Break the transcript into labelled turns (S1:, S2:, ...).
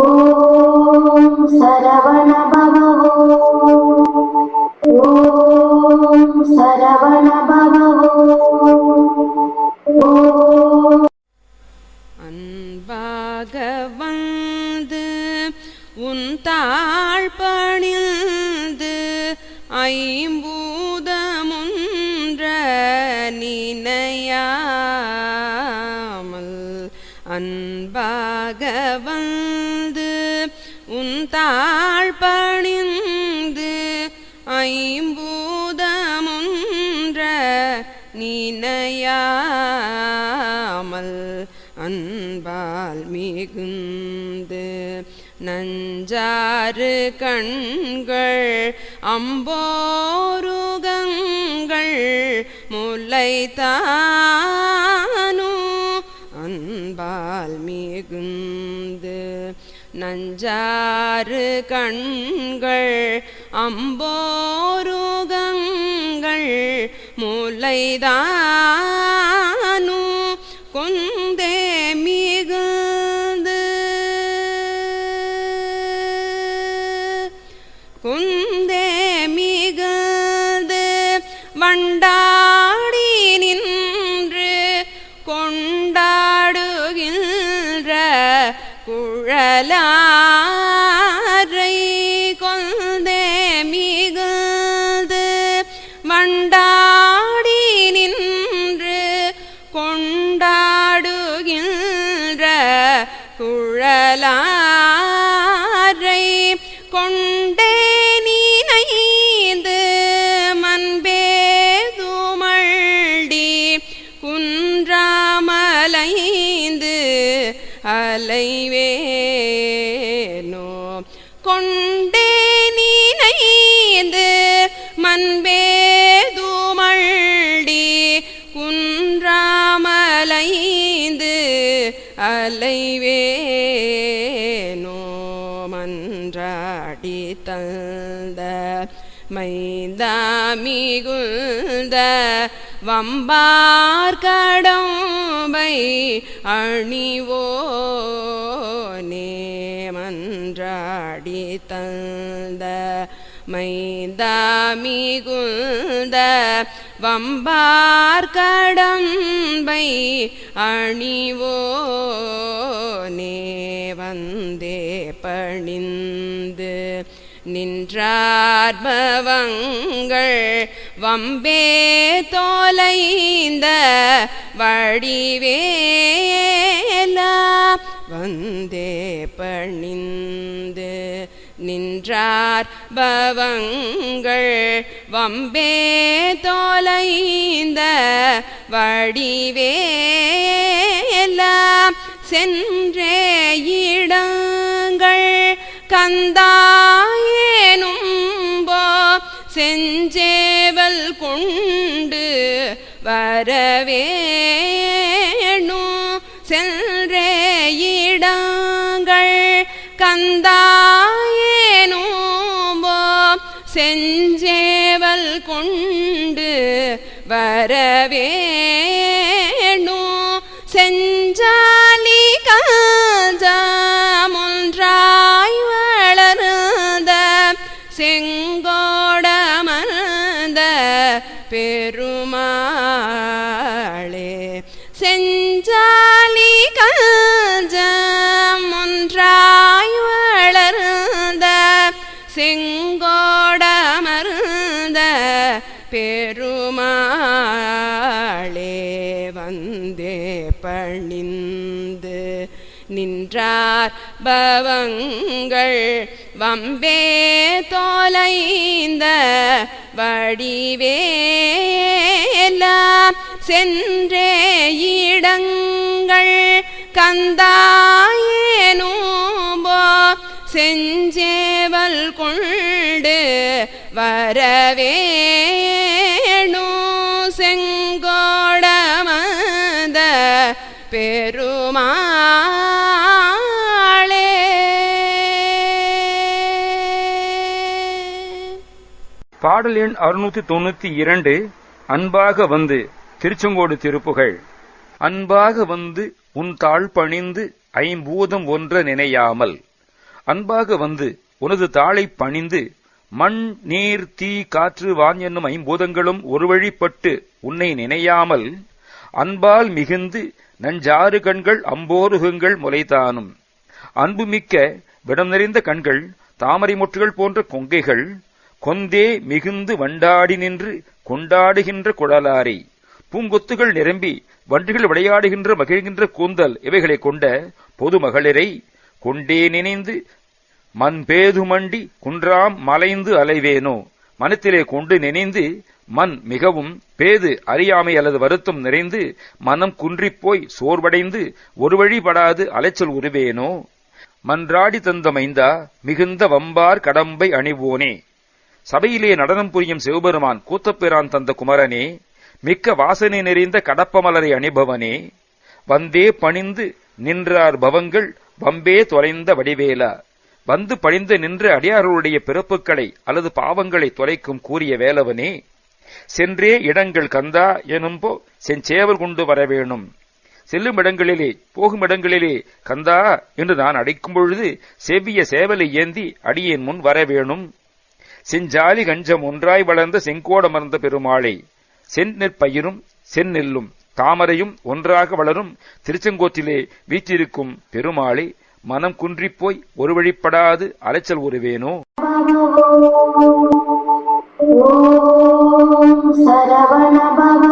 S1: ॐ सरवण மிகுந்து நஞ்சாறு கண்கள் அம்போருகங்கள் முல்லைத்தானு அன்பால் மிகுந்து நஞ்சாறு கண்கள் அம்போருகங்கள் முல்லைதானு குழலாரை கொந்தே மிகுந்து வண்டாடி நின்று கொண்டாடுகின்ற குழலாரை கொண்டே நீனைந்து மண்பேதுமள்டி குன்றாமலைந்து அலைவே பாடி தந்த மைந்தாமிகுந்த வம்பார் கடம்பை அணிவோனே மன்றாடி தந்த மைந்தாமிகுந்த வம்பார் கடம்பை அணிவோனே வந்தே பணிந்த நின்றார்பவங்கள் வம்பே தோலைந்த வடிவேலா வந்தே பணிந்து நின்றார் பவங்கள் வம்பே தோலைந்த வடிவேலா சென்றே இடங்கள் கந்தா செஞ்சேவல் கொண்டு வரவேணு. செல்றேயிடங்கள் இடங்கள் கந்தாயேனும்போ. செஞ்சேவல் கொண்டு வரவேணு. செஞ்சாலி காஜாமுன்றாய் வளர்ந்த செங்கோடமர்ந்த பெருமாளே செஞ்சாலி கஞ்சமுன்றாய் வளர்ந்த செங்கோடமர்ந்த பெருமாளே வந்தே பணிந்து நின்றார் பவங்கள் வம்பே தோலைந்த வடிவேலா சென்றே இடங்கள் கந்தாயேனூபோ செஞ்சேவல் கொண்டு வரவேணு செங்கோடமத பெரு
S2: பாடல் எண் அறுநூத்தி தொண்ணூத்தி இரண்டு அன்பாக வந்து திருச்செங்கோடு திருப்புகள். அன்பாக வந்து உன் தாழ் பணிந்து ஐம்பூதம் ஒன்ற நினையாமல். அன்பாக வந்து உனது தாளை பணிந்து மண் நீர் தீ காற்று வான் என்னும் ஐம்பூதங்களும் ஒரு வழிப்பட்டு உன்னை நினையாமல் அன்பால் மிகுந்து நஞ்சாறு கண்கள் அம்போருகங்கள் முளைதானும் அன்புமிக்க விடம் நிறைந்த கண்கள் தாமரை முற்றுகள் போன்ற கொங்கைகள் கொந்தே மிகுந்து வண்டாடி நின்று கொண்டாடுகின்ற குழலாரை. பூங்கொத்துகள் நிரம்பி வண்டுகள் விளையாடுகின்ற மகிழ்கின்ற கூந்தல் இவைகளை கொண்ட பொது மகளிரை கொண்டே நினைந்து மண் குன்றாம் மலைந்து அலைவேனோ? மனத்திலே கொண்டு நினைந்து மண் மிகவும் பேது அறியாமை அல்லது வருத்தம் நிறைந்து மனம் குன்றிப்போய் சோர்வடைந்து ஒரு வழிபடாது அலைச்சல் உருவேனோ? மன்றாடி தந்த மைந்தா மிகுந்த வம்பார் கடம்பை அணிவோனே? சபையிலே நடனம் புரியும் சிவபெருமான் கூத்தப்பிரான் தந்த குமரனே மிக்க வாசனை நிறைந்த கடப்பமலரை அணிபவனே வந்தே பணிந்து நின்றார் பவங்கள் வம்பே தொலைந்த வடிவேலா. வந்து பணிந்து நின்ற அடியார்களுடைய பிறப்புகளை அல்லது பாவங்களை தொலைக்கும் கூறிய வேலவனே சென்றே இடங்கள் கந்தா எனும்போ செஞ்சேவல் கொண்டு வரவேணும் செல்லும் இடங்களிலே போகும் இடங்களிலே கந்தா என்று நான் அடைக்கும் பொழுது செவ்விய சேவலை ஏந்தி அடியேன் முன் வரவேணும் செஞ்சாலி கஞ்சம் ஒன்றாய் வளர்ந்த செங்கோடமர்ந்த பெருமாளை செந்நெற்பயிரும் செந்நெல்லும் தாமரையும் ஒன்றாக வளரும் திருச்செங்கோட்டிலே வீற்றிருக்கும் பெருமாளை மனம் குன்றிப்போய் ஒரு வழிப்படாது அலைச்சல் உருவேனோ?
S3: சரவணபவ